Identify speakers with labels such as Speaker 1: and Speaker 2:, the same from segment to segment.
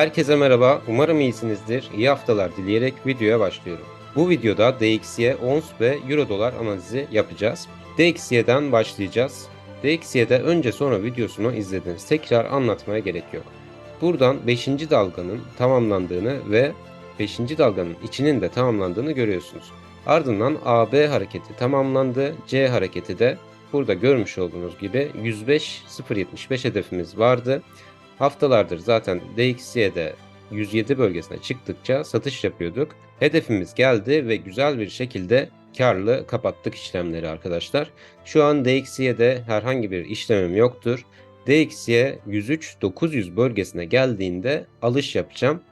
Speaker 1: Herkese merhaba, umarım iyisinizdir. İyi haftalar dileyerek videoya başlıyorum. Bu videoda DXY, ONS ve Euro dolar analizi yapacağız. DXY'den başlayacağız. DXY'de önce sonra videosunu izlediniz. Tekrar anlatmaya gerek yok. Buradan 5. dalganın tamamlandığını ve 5. dalganın içinin de tamamlandığını görüyorsunuz. Ardından AB hareketi tamamlandı. C hareketi de burada görmüş olduğunuz gibi 105.075 hedefimiz vardı. Haftalardır zaten DXY'de 107 bölgesine çıktıkça satış yapıyorduk. Hedefimiz geldi ve güzel bir şekilde karlı kapattık işlemleri arkadaşlar. Şu an DXY'de herhangi bir işlemim yoktur. DXY 103.900 bölgesine geldiğinde alış yapacağım.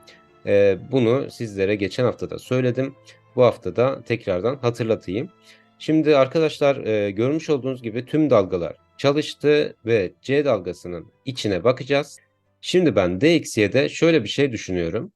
Speaker 1: Ee, bunu sizlere geçen hafta da söyledim. Bu hafta da tekrardan hatırlatayım. Şimdi arkadaşlar e, görmüş olduğunuz gibi tüm dalgalar çalıştı ve C dalgasının içine bakacağız. Şimdi ben DXY'de şöyle bir şey düşünüyorum.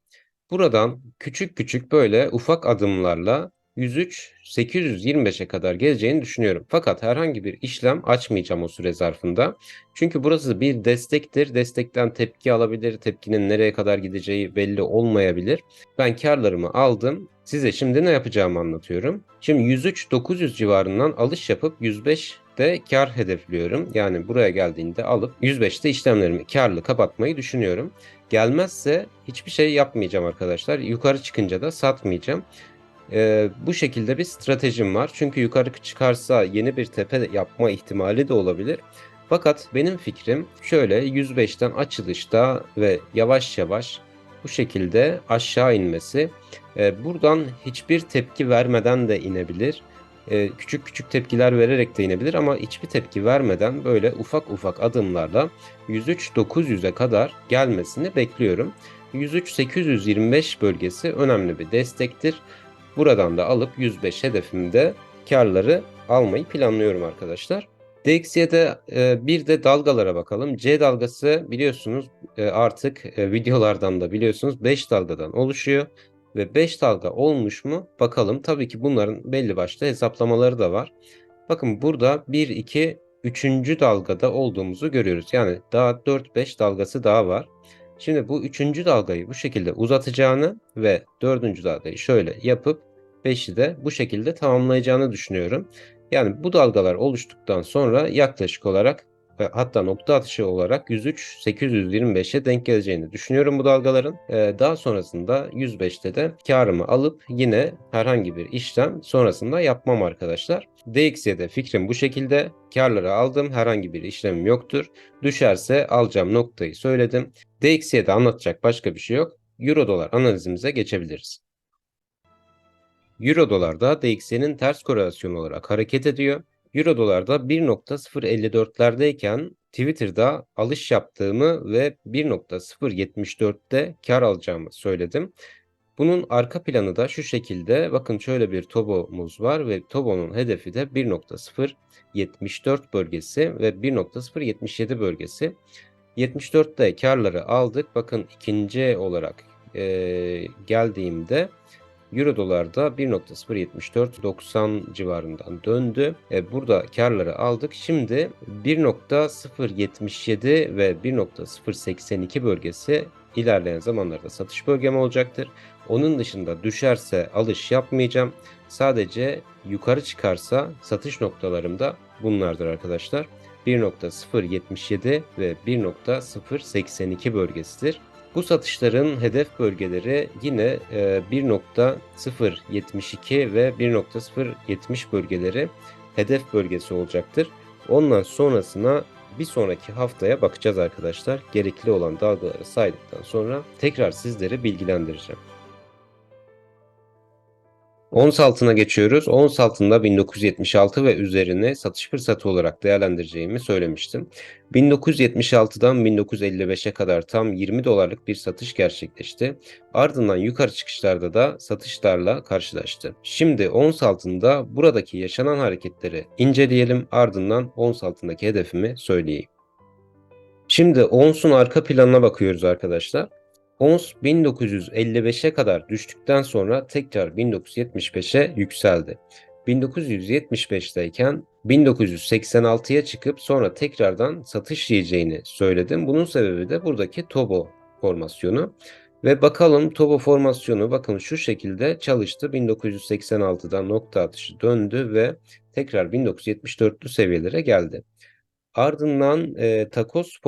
Speaker 1: Buradan küçük küçük böyle ufak adımlarla 103 825'e kadar geleceğini düşünüyorum. Fakat herhangi bir işlem açmayacağım o süre zarfında. Çünkü burası bir destektir. Destekten tepki alabilir. Tepkinin nereye kadar gideceği belli olmayabilir. Ben karlarımı aldım. Size şimdi ne yapacağımı anlatıyorum. Şimdi 103 900 civarından alış yapıp 105 de kar hedefliyorum. Yani buraya geldiğinde alıp 105'te işlemlerimi karlı kapatmayı düşünüyorum. Gelmezse hiçbir şey yapmayacağım arkadaşlar. Yukarı çıkınca da satmayacağım. Ee, bu şekilde bir stratejim var. Çünkü yukarı çıkarsa yeni bir tepe yapma ihtimali de olabilir. Fakat benim fikrim şöyle 105'ten açılışta ve yavaş yavaş bu şekilde aşağı inmesi. Ee, buradan hiçbir tepki vermeden de inebilir. Ee, küçük küçük tepkiler vererek de inebilir ama hiçbir tepki vermeden böyle ufak ufak adımlarla 103-900'e kadar gelmesini bekliyorum. 103-825 bölgesi önemli bir destektir. Buradan da alıp 105 hedefimde karları almayı planlıyorum arkadaşlar. DXY'de e, bir de dalgalara bakalım. C dalgası biliyorsunuz e, artık e, videolardan da biliyorsunuz 5 dalgadan oluşuyor. Ve 5 dalga olmuş mu bakalım. Tabii ki bunların belli başlı hesaplamaları da var. Bakın burada 1, 2, 3. dalgada olduğumuzu görüyoruz. Yani daha 4-5 dalgası daha var. Şimdi bu 3. dalgayı bu şekilde uzatacağını ve 4. dalgayı şöyle yapıp 5'i de bu şekilde tamamlayacağını düşünüyorum. Yani bu dalgalar oluştuktan sonra yaklaşık olarak hatta nokta atışı olarak 103 825'e denk geleceğini düşünüyorum bu dalgaların. Ee, daha sonrasında 105'te de karımı alıp yine herhangi bir işlem sonrasında yapmam arkadaşlar. DXY'de fikrim bu şekilde. Karları aldım. Herhangi bir işlemim yoktur. Düşerse alacağım noktayı söyledim. DXY'de anlatacak başka bir şey yok. Euro dolar analizimize geçebiliriz. Euro dolarda DXY'nin ters korelasyon olarak hareket ediyor. Euro dolarda 1.054'lerdeyken Twitter'da alış yaptığımı ve 1.074'te kar alacağımı söyledim. Bunun arka planı da şu şekilde. Bakın şöyle bir TOBO'muz var ve TOBO'nun hedefi de 1.074 bölgesi ve 1.077 bölgesi. 74'te karları aldık. Bakın ikinci olarak e, geldiğimde Euro dolarda 1.074.90 civarından döndü. E, burada karları aldık. Şimdi 1.077 ve 1.082 bölgesi ilerleyen zamanlarda satış bölgem olacaktır. Onun dışında düşerse alış yapmayacağım. Sadece yukarı çıkarsa satış noktalarım da bunlardır arkadaşlar. 1.077 ve 1.082 bölgesidir. Bu satışların hedef bölgeleri yine 1.072 e, ve 1.070 bölgeleri hedef bölgesi olacaktır. Ondan sonrasına bir sonraki haftaya bakacağız arkadaşlar. Gerekli olan dalgaları saydıktan sonra tekrar sizleri bilgilendireceğim. Ons altına geçiyoruz. Ons altında 1976 ve üzerine satış fırsatı olarak değerlendireceğimi söylemiştim. 1976'dan 1955'e kadar tam 20 dolarlık bir satış gerçekleşti. Ardından yukarı çıkışlarda da satışlarla karşılaştı. Şimdi ons altında buradaki yaşanan hareketleri inceleyelim. Ardından ons altındaki hedefimi söyleyeyim. Şimdi onsun arka planına bakıyoruz arkadaşlar. Ons 1955'e kadar düştükten sonra tekrar 1975'e yükseldi. 1975'teyken 1986'ya çıkıp sonra tekrardan satış yiyeceğini söyledim. Bunun sebebi de buradaki TOBO formasyonu. Ve bakalım Tobo formasyonu bakın şu şekilde çalıştı. 1986'dan nokta atışı döndü ve tekrar 1974'lü seviyelere geldi. Ardından e, takos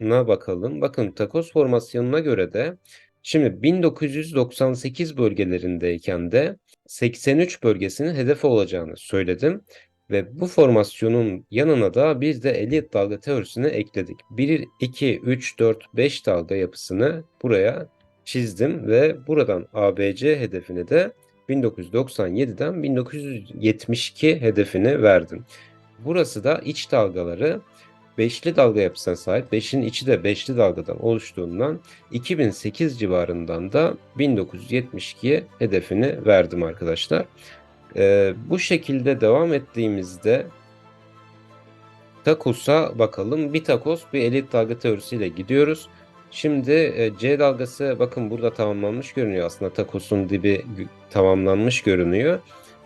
Speaker 1: formasyonuna bakalım. Bakın takos formasyonuna göre de şimdi 1998 bölgelerindeyken de 83 bölgesinin hedefi olacağını söyledim. Ve bu formasyonun yanına da bir de Elliott dalga teorisini ekledik. 1, 2, 3, 4, 5 dalga yapısını buraya çizdim ve buradan ABC hedefini de 1997'den 1972 hedefini verdim. Burası da iç dalgaları beşli dalga yapısına sahip. Beşin içi de beşli dalgadan oluştuğundan 2008 civarından da 1972'ye hedefini verdim arkadaşlar. Ee, bu şekilde devam ettiğimizde Takos'a bakalım. Bir takos bir elit dalga teorisiyle gidiyoruz. Şimdi e, C dalgası bakın burada tamamlanmış görünüyor. Aslında takosun dibi tamamlanmış görünüyor.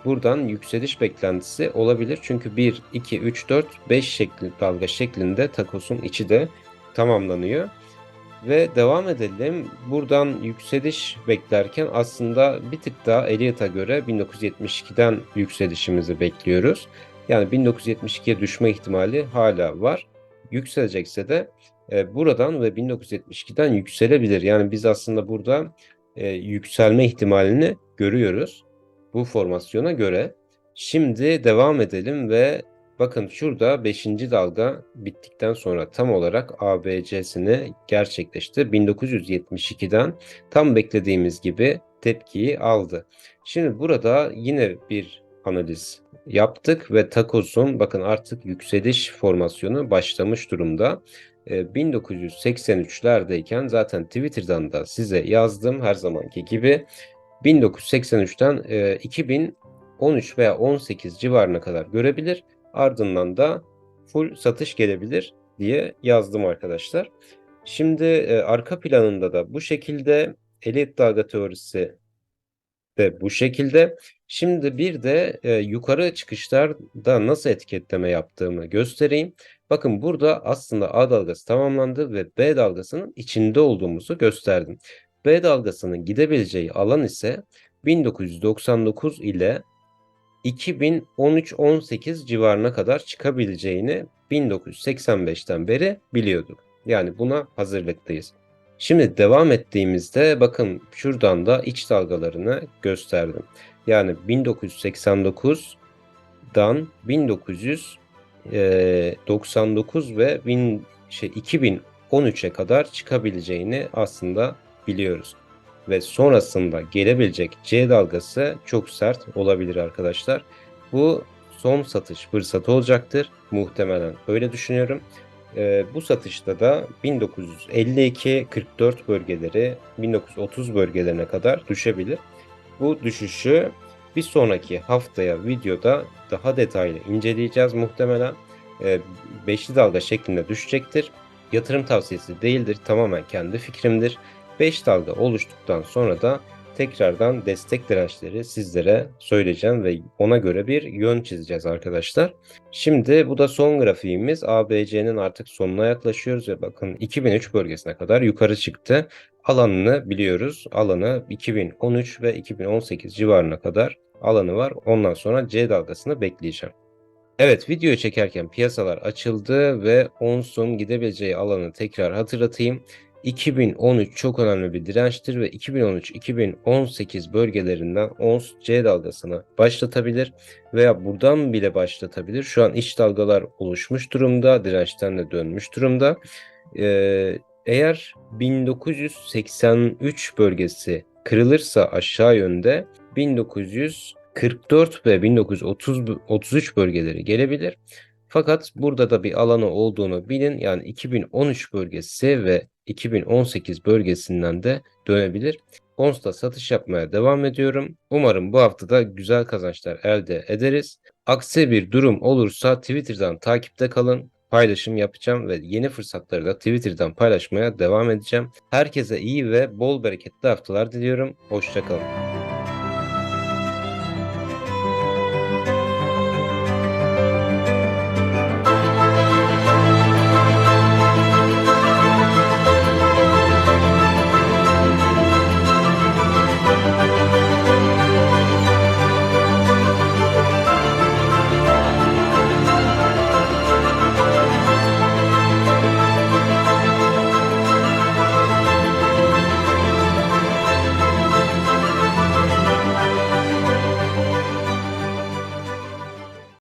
Speaker 1: Buradan yükseliş beklentisi olabilir. Çünkü 1, 2, 3, 4, 5 şekli, dalga şeklinde takosun içi de tamamlanıyor. Ve devam edelim. Buradan yükseliş beklerken aslında bir tık daha Elliot'a göre 1972'den yükselişimizi bekliyoruz. Yani 1972'ye düşme ihtimali hala var. Yükselecekse de e, buradan ve 1972'den yükselebilir. Yani biz aslında burada e, yükselme ihtimalini görüyoruz bu formasyona göre. Şimdi devam edelim ve bakın şurada 5. dalga bittikten sonra tam olarak ABC'sini gerçekleşti. 1972'den tam beklediğimiz gibi tepkiyi aldı. Şimdi burada yine bir analiz yaptık ve takosun bakın artık yükseliş formasyonu başlamış durumda. 1983'lerdeyken zaten Twitter'dan da size yazdım her zamanki gibi. 1983'ten 2013 veya 18 civarına kadar görebilir. Ardından da full satış gelebilir diye yazdım arkadaşlar. Şimdi arka planında da bu şekilde elit dalga teorisi de bu şekilde. Şimdi bir de e, yukarı çıkışlarda nasıl etiketleme yaptığımı göstereyim. Bakın burada aslında A dalgası tamamlandı ve B dalgasının içinde olduğumuzu gösterdim. B dalgasının gidebileceği alan ise 1999 ile 2013-18 civarına kadar çıkabileceğini 1985'ten beri biliyorduk. Yani buna hazırlıklıyız. Şimdi devam ettiğimizde bakın şuradan da iç dalgalarını gösterdim. Yani 1989'dan 1999 ve 1000, şey, 2013'e kadar çıkabileceğini aslında biliyoruz. Ve sonrasında gelebilecek C dalgası çok sert olabilir arkadaşlar. Bu son satış fırsatı olacaktır. Muhtemelen öyle düşünüyorum. E, bu satışta da 1952-44 bölgeleri 1930 bölgelerine kadar düşebilir. Bu düşüşü bir sonraki haftaya videoda daha detaylı inceleyeceğiz muhtemelen. E, beşli dalga şeklinde düşecektir. Yatırım tavsiyesi değildir. Tamamen kendi fikrimdir. 5 dalga oluştuktan sonra da tekrardan destek dirençleri sizlere söyleyeceğim ve ona göre bir yön çizeceğiz arkadaşlar. Şimdi bu da son grafiğimiz. ABC'nin artık sonuna yaklaşıyoruz ve bakın 2003 bölgesine kadar yukarı çıktı. Alanını biliyoruz. Alanı 2013 ve 2018 civarına kadar alanı var. Ondan sonra C dalgasını bekleyeceğim. Evet videoyu çekerken piyasalar açıldı ve ONS'un gidebileceği alanı tekrar hatırlatayım. 2013 çok önemli bir dirençtir ve 2013-2018 bölgelerinden ONS C dalgasını başlatabilir veya buradan bile başlatabilir. Şu an iç dalgalar oluşmuş durumda, dirençten de dönmüş durumda. Ee, eğer 1983 bölgesi kırılırsa aşağı yönde 1944 ve 1933 bölgeleri gelebilir. Fakat burada da bir alanı olduğunu bilin. Yani 2013 bölgesi ve 2018 bölgesinden de dönebilir. ONS'ta satış yapmaya devam ediyorum. Umarım bu haftada güzel kazançlar elde ederiz. Aksi bir durum olursa Twitter'dan takipte kalın. Paylaşım yapacağım ve yeni fırsatları da Twitter'dan paylaşmaya devam edeceğim. Herkese iyi ve bol bereketli haftalar diliyorum. Hoşçakalın.